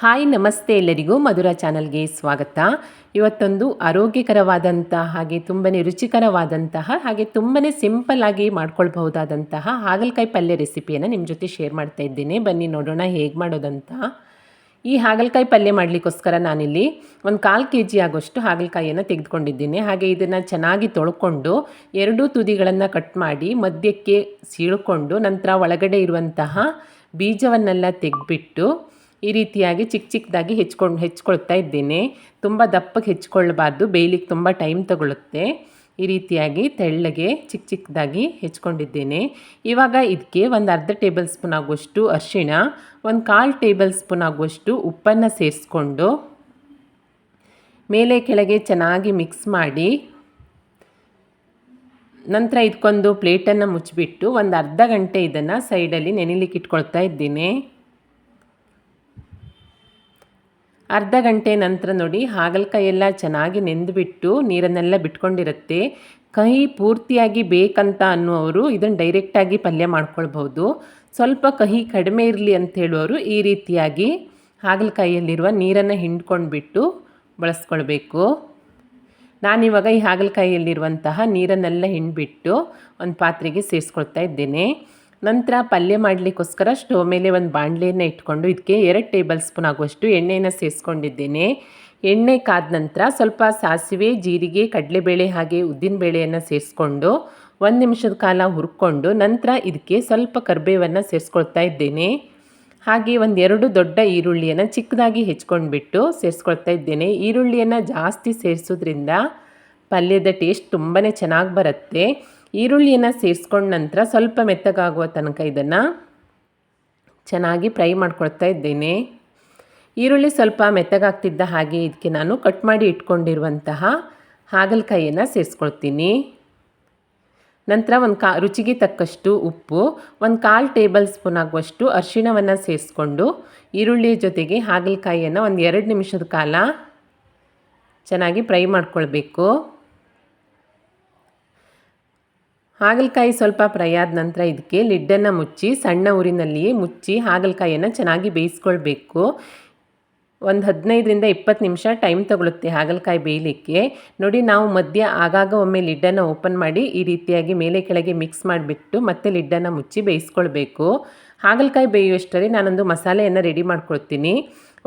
Hi, ನಮಸ್ತೆ ಎಲ್ಲರಿಗೂ ಮಧುರ ಚಾನಲ್ಗೆ ಸ್ವಾಗತ. ಇವತ್ತೊಂದು ಆರೋಗ್ಯಕರವಾದಂತಹ ಹಾಗೆ ತುಂಬನೇ ರುಚಿಕರವಾದಂತಹ ಹಾಗೆ ತುಂಬನೇ ಸಿಂಪಲ್ ಆಗಿ ಮಾಡ್ಕೊಳ್ಬಹುದಾದಂತಹ ಹಾಗಲಕಾಯಿ ಪಲ್ಯ ರೆಸಿಪಿಯನ್ನು ನಿಮ್ಮ ಜೊತೆ ಶೇರ್ ಮಾಡ್ತಾ ಇದ್ದೇನೆ. ಬನ್ನಿ, ನೋಡೋಣ ಹೇಗೆ ಮಾಡೋದಂತ. ಈ ಹಾಗಲಕಾಯಿ ಪಲ್ಯ ಮಾಡಲಿಕ್ಕೋಸ್ಕರ ನಾನಿಲ್ಲಿ ಒಂದು ಕಾಲು ಕೆ ಜಿ ಆಗೋಷ್ಟು ಹಾಗಲಕಾಯಿಯನ್ನು ತೆಗೆದುಕೊಂಡಿದ್ದೀನಿ. ಹಾಗೆ ಇದನ್ನು ಚೆನ್ನಾಗಿ ತೊಳ್ಕೊಂಡು ಎರಡೂ ತುದಿಗಳನ್ನು ಕಟ್ ಮಾಡಿ ಮಧ್ಯಕ್ಕೆ ಸೀಳ್ಕೊಂಡು ನಂತರ ಒಳಗಡೆ ಇರುವಂತಹ ಬೀಜವನ್ನೆಲ್ಲ ತೆಗೆದ್ಬಿಟ್ಟು ಈ ರೀತಿಯಾಗಿ ಚಿಕ್ಕ ಚಿಕ್ಕದಾಗಿ ಹೆಚ್ಕೊಂಡು ಹೆಚ್ಕೊಳ್ತಾ ಇದ್ದೇನೆ. ತುಂಬ ದಪ್ಪಗೆ ಹೆಚ್ಕೊಳ್ಬಾರ್ದು, ಬೇಯಲಿಕ್ಕೆ ತುಂಬ ಟೈಮ್ ತಗೊಳ್ಳುತ್ತೆ ಈ ರೀತಿಯಾಗಿ ತೆಳ್ಳಗೆ ಚಿಕ್ಕ ಚಿಕ್ಕದಾಗಿ ಹೆಚ್ಕೊಂಡಿದ್ದೇನೆ. ಇವಾಗ ಇದಕ್ಕೆ ಒಂದು ಅರ್ಧ ಟೇಬಲ್ ಸ್ಪೂನ್ ಆಗುವಷ್ಟು ಅರಿಶಿಣ, ಒಂದು ಕಾಲು ಟೇಬಲ್ ಸ್ಪೂನ್ ಆಗುವಷ್ಟು ಉಪ್ಪನ್ನು ಸೇರಿಸ್ಕೊಂಡು ಮೇಲೆ ಕೆಳಗೆ ಚೆನ್ನಾಗಿ ಮಿಕ್ಸ್ ಮಾಡಿ ನಂತರ ಇದಕ್ಕೊಂದು ಪ್ಲೇಟನ್ನು ಮುಚ್ಚಿಬಿಟ್ಟು ಒಂದು ಅರ್ಧ ಗಂಟೆ ಇದನ್ನು ಸೈಡಲ್ಲಿ ನೆನಿಲಿಕ್ಕೆ ಇಟ್ಕೊಳ್ತಾ ಇದ್ದೀನಿ. ಅರ್ಧ ಗಂಟೆ ನಂತರ ನೋಡಿ ಹಾಗಲಕಾಯೆಲ್ಲ ಚೆನ್ನಾಗಿ ನೆಂದುಬಿಟ್ಟು ನೀರನ್ನೆಲ್ಲ ಬಿಟ್ಕೊಂಡಿರುತ್ತೆ. ಕಹಿ ಪೂರ್ತಿಯಾಗಿ ಬೇಕಂತ ಅನ್ನುವರು ಇದನ್ನು ಡೈರೆಕ್ಟಾಗಿ ಪಲ್ಯ ಮಾಡ್ಕೊಳ್ಬೋದು ಸ್ವಲ್ಪ ಕಹಿ ಕಡಿಮೆ ಇರಲಿ ಅಂತ ಹೇಳುವವರು ಈ ರೀತಿಯಾಗಿ ಹಾಗಲಕಾಯಿಯಲ್ಲಿರುವ ನೀರನ್ನು ಹಿಂಡ್ಕೊಂಡ್ಬಿಟ್ಟು ಬಳಸ್ಕೊಳ್ಬೇಕು. ನಾನಿವಾಗ ಈ ಹಾಗಲಕಾಯಿಯಲ್ಲಿರುವಂತಹ ನೀರನ್ನೆಲ್ಲ ಹಿಂಡ್ಬಿಟ್ಟು ಒಂದು ಪಾತ್ರೆಗೆ ಸೇರಿಸ್ಕೊಳ್ತಾ ಇದ್ದೇನೆ. ನಂತರ ಪಲ್ಯ ಮಾಡಲಿಕ್ಕೋಸ್ಕರ ಸ್ಟವ್ ಮೇಲೆ ಒಂದು ಬಾಣಲೆಯನ್ನು ಇಟ್ಕೊಂಡು ಇದಕ್ಕೆ ಎರಡು ಟೇಬಲ್ ಸ್ಪೂನ್ ಆಗುವಷ್ಟು ಎಣ್ಣೆಯನ್ನು ಸೇರಿಸ್ಕೊಂಡಿದ್ದೇನೆ ಎಣ್ಣೆ ಕಾದ ನಂತರ ಸ್ವಲ್ಪ ಸಾಸಿವೆ, ಜೀರಿಗೆ, ಕಡಲೆಬೇಳೆ ಹಾಗೆ ಉದ್ದಿನಬೇಳೆಯನ್ನು ಸೇರಿಸ್ಕೊಂಡು ಒಂದು ನಿಮಿಷದ ಕಾಲ ಹುರ್ಕೊಂಡು ನಂತರ ಇದಕ್ಕೆ ಸ್ವಲ್ಪ ಕರಿಬೇವನ್ನು ಸೇರಿಸ್ಕೊಳ್ತಾ ಇದ್ದೇನೆ. ಹಾಗೆ ಒಂದು ಎರಡು ದೊಡ್ಡ ಈರುಳ್ಳಿಯನ್ನು ಚಿಕ್ಕದಾಗಿ ಹೆಚ್ಕೊಂಡ್ಬಿಟ್ಟು ಸೇರಿಸ್ಕೊಳ್ತಾ ಇದ್ದೇನೆ. ಈರುಳ್ಳಿಯನ್ನು ಜಾಸ್ತಿ ಸೇರಿಸೋದ್ರಿಂದ ಪಲ್ಯದ ಟೇಸ್ಟ್ ತುಂಬಾ ಚೆನ್ನಾಗಿ ಬರುತ್ತೆ. ಈರುಳ್ಳಿಯನ್ನು ಸೇರಿಸ್ಕೊಂಡ ನಂತರ ಸ್ವಲ್ಪ ಮೆತ್ತಗಾಗುವ ತನಕ ಇದನ್ನು ಚೆನ್ನಾಗಿ ಫ್ರೈ ಮಾಡ್ಕೊಳ್ತಾ ಇದ್ದೇನೆ. ಈರುಳ್ಳಿ ಸ್ವಲ್ಪ ಮೆತ್ತಗಾಗ್ತಿದ್ದ ಹಾಗೆ ಇದಕ್ಕೆ ನಾನು ಕಟ್ ಮಾಡಿ ಇಟ್ಕೊಂಡಿರುವಂತಹ ಹಾಗಲಕಾಯಿಯನ್ನು ಸೇರಿಸ್ಕೊಳ್ತೀನಿ. ನಂತರ ಒಂದು ಕಾ, ರುಚಿಗೆ ತಕ್ಕಷ್ಟು ಉಪ್ಪು, ಒಂದು ಕಾಲು ಟೇಬಲ್ ಸ್ಪೂನ್ ಆಗುವಷ್ಟು ಅರಿಶಿಣವನ್ನು ಸೇರಿಸ್ಕೊಂಡು ಈರುಳ್ಳಿ ಜೊತೆಗೆ ಹಾಗಲಕಾಯಿಯನ್ನು ಒಂದು ಎರಡು ನಿಮಿಷದ ಕಾಲ ಚೆನ್ನಾಗಿ ಫ್ರೈ ಮಾಡ್ಕೊಳ್ಬೇಕು. ಹಾಗಲಕಾಯಿ ಸ್ವಲ್ಪ ಫ್ರೈ ನಂತರ ಇದಕ್ಕೆ ಲಿಡ್ಡನ್ನು ಮುಚ್ಚಿ ಸಣ್ಣ ಊರಿನಲ್ಲಿಯೇ ಮುಚ್ಚಿ ಹಾಗಲಕಾಯಿಯನ್ನು ಚೆನ್ನಾಗಿ ಬೇಯಿಸ್ಕೊಳ್ಬೇಕು. ಒಂದು ಹದಿನೈದರಿಂದ ಇಪ್ಪತ್ತು ನಿಮಿಷ ಟೈಮ್ ತಗೊಳುತ್ತೆ ಹಾಗಲಕಾಯಿ ಬೇಯಲಿಕ್ಕೆ. ನೋಡಿ, ನಾವು ಮಧ್ಯ ಆಗಾಗ ಒಮ್ಮೆ ಲಿಡ್ಡನ್ನು ಓಪನ್ ಮಾಡಿ ಈ ರೀತಿಯಾಗಿ ಮೇಲೆ ಕೆಳಗೆ ಮಿಕ್ಸ್ ಮಾಡಿಬಿಟ್ಟು ಮತ್ತೆ ಲಿಡ್ಡನ್ನು ಮುಚ್ಚಿ ಬೇಯಿಸ್ಕೊಳ್ಬೇಕು. ಹಾಗಲಕಾಯಿ ಬೇಯುವಷ್ಟರಲ್ಲಿ ನಾನೊಂದು ಮಸಾಲೆಯನ್ನು ರೆಡಿ ಮಾಡ್ಕೊಳ್ತೀನಿ.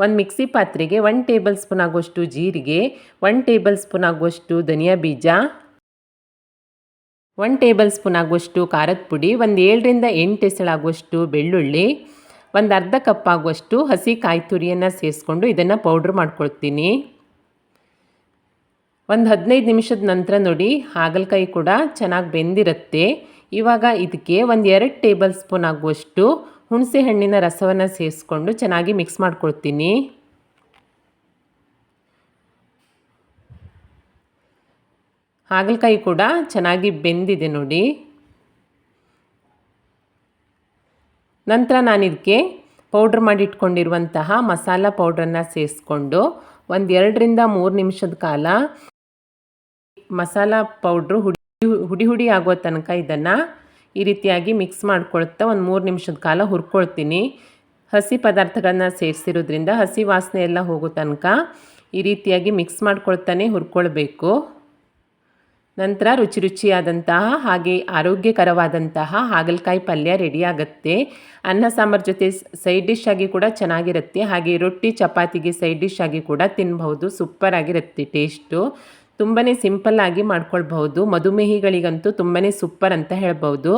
ಒಂದು ಮಿಕ್ಸಿ ಪಾತ್ರೆಗೆ ಒನ್ ಟೇಬಲ್ ಸ್ಪೂನ್ ಆಗುವಷ್ಟು ಜೀರಿಗೆ ಒನ್ ಟೇಬಲ್ ಸ್ಪೂನ್ ಆಗುವಷ್ಟು ಧನಿಯಾ ಬೀಜ ಒನ್ ಟೇಬಲ್ ಸ್ಪೂನ್ ಆಗುವಷ್ಟು ಖಾರದ ಪುಡಿ, ಒಂದು ಏಳರಿಂದ ಎಂಟು ಎಸಳಾಗುವಷ್ಟು ಬೆಳ್ಳುಳ್ಳಿ, ಒಂದು ಅರ್ಧ ಕಪ್ ಆಗುವಷ್ಟು ಹಸಿ ಕಾಯಿ ತುರಿಯನ್ನು ಸೇರಿಸ್ಕೊಂಡು ಇದನ್ನು ಪೌಡ್ರ್ ಮಾಡ್ಕೊಳ್ತೀನಿ. ಒಂದು ಹದಿನೈದು ನಿಮಿಷದ ನಂತರ ನೋಡಿ, ಹಾಗಲಕಾಯಿ ಕೂಡ ಚೆನ್ನಾಗಿ ಬೆಂದಿರುತ್ತೆ. ಇವಾಗ ಇದಕ್ಕೆ ಒಂದು ಎರಡು ಟೇಬಲ್ ಸ್ಪೂನ್ ಆಗುವಷ್ಟು ಹುಣಸೆ ಹಣ್ಣಿನ ರಸವನ್ನು ಸೇರಿಸ್ಕೊಂಡು ಚೆನ್ನಾಗಿ ಮಿಕ್ಸ್ ಮಾಡ್ಕೊಳ್ತೀನಿ. ಹಾಗಲಕಾಯಿ ಕೂಡ ಚೆನ್ನಾಗಿ ಬೆಂದಿದೆ ನೋಡಿ. ನಂತರ ನಾನು ಇದಕ್ಕೆ ಪೌಡ್ರ್ ಮಾಡಿ ಇಟ್ಕೊಂಡಿರುವಂತಹ ಮಸಾಲ ಪೌಡ್ರನ್ನು ಸೇರಿಸ್ಕೊಂಡು ಒಂದು ಎರಡರಿಂದ ಮೂರು ನಿಮಿಷದ ಕಾಲ ಮಸಾಲ ಪೌಡ್ರು ಹುಡಿ ಹುಡಿ ಹುಡಿ ಆಗೋ ತನಕ ಇದನ್ನು ಈ ರೀತಿಯಾಗಿ ಮಿಕ್ಸ್ ಮಾಡ್ಕೊಳ್ತಾ ಒಂದು ಮೂರು ನಿಮಿಷದ ಕಾಲ ಹುರ್ಕೊಳ್ತೀನಿ. ಹಸಿ ಪದಾರ್ಥಗಳನ್ನ ಸೇರಿಸಿರೋದ್ರಿಂದ ಹಸಿ ವಾಸನೆ ಎಲ್ಲ ಹೋಗೋ ತನಕ ಈ ರೀತಿಯಾಗಿ ಮಿಕ್ಸ್ ಮಾಡ್ಕೊಳ್ತಾನೆ ಹುರ್ಕೊಳ್ಬೇಕು. ನಂತರ ರುಚಿ ರುಚಿಯಾದಂತಹ ಹಾಗೆ ಆರೋಗ್ಯಕರವಾದಂತಹ ಹಾಗಲಕಾಯಿ ಪಲ್ಯ ರೆಡಿಯಾಗುತ್ತೆ ಅನ್ನ ಸಾಂಬಾರು ಜೊತೆ ಸೈಡ್ ಡಿಶ್ ಆಗಿ ಕೂಡ ಚೆನ್ನಾಗಿರುತ್ತೆ. ಹಾಗೆ ರೊಟ್ಟಿ, ಚಪಾತಿಗೆ ಸೈಡ್ ಡಿಶ್ ಆಗಿ ಕೂಡ ತಿನ್ಬಹುದು. ಸೂಪರ್ ಆಗಿರುತ್ತೆ ಟೇಸ್ಟು ತುಂಬಾ ಸಿಂಪಲ್ಲಾಗಿ ಮಾಡ್ಕೊಳ್ಬಹುದು. ಮಧುಮೇಹಿಗಳಿಗಂತೂ ತುಂಬಾ ಸೂಪರ್ ಅಂತ ಹೇಳ್ಬೋದು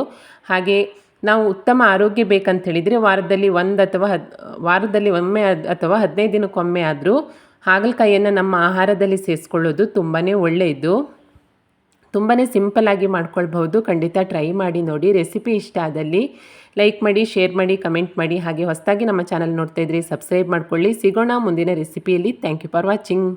ಹಾಗೆ ನಾವು ಉತ್ತಮ ಆರೋಗ್ಯ ಬೇಕಂತ ಹೇಳಿದರೆ ವಾರದಲ್ಲಿ ಒಂದು ಅಥವಾ ಹದ್, ವಾರದಲ್ಲಿ ಒಮ್ಮೆ ಅಥವಾ ಹದಿನೈದು ದಿನಕ್ಕೊಮ್ಮೆ ಆದರೂ ಹಾಗಲಕಾಯಿಯನ್ನು ನಮ್ಮ ಆಹಾರದಲ್ಲಿ ಸೇರಿಸ್ಕೊಳ್ಳೋದು ತುಂಬಾ ಒಳ್ಳೆಯದು. ತುಂಬಾ ಸಿಂಪಲ್ಲಾಗಿ ಮಾಡ್ಕೊಳ್ಬಹುದು. ಖಂಡಿತ ಟ್ರೈ ಮಾಡಿ ನೋಡಿ. ರೆಸಿಪಿ ಇಷ್ಟ ಆದಲ್ಲಿ ಲೈಕ್ ಮಾಡಿ, ಶೇರ್ ಮಾಡಿ, ಕಮೆಂಟ್ ಮಾಡಿ. ಹಾಗೆ ಹೊಸದಾಗಿ ನಮ್ಮ ಚಾನಲ್ ನೋಡ್ತಾ ಇದ್ರಿ ಸಬ್ಸ್ಕ್ರೈಬ್ ಮಾಡ್ಕೊಳ್ಳಿ. ಸಿಗೋಣ ಮುಂದಿನ ರೆಸಿಪಿಯಲ್ಲಿ. Thank you for watching.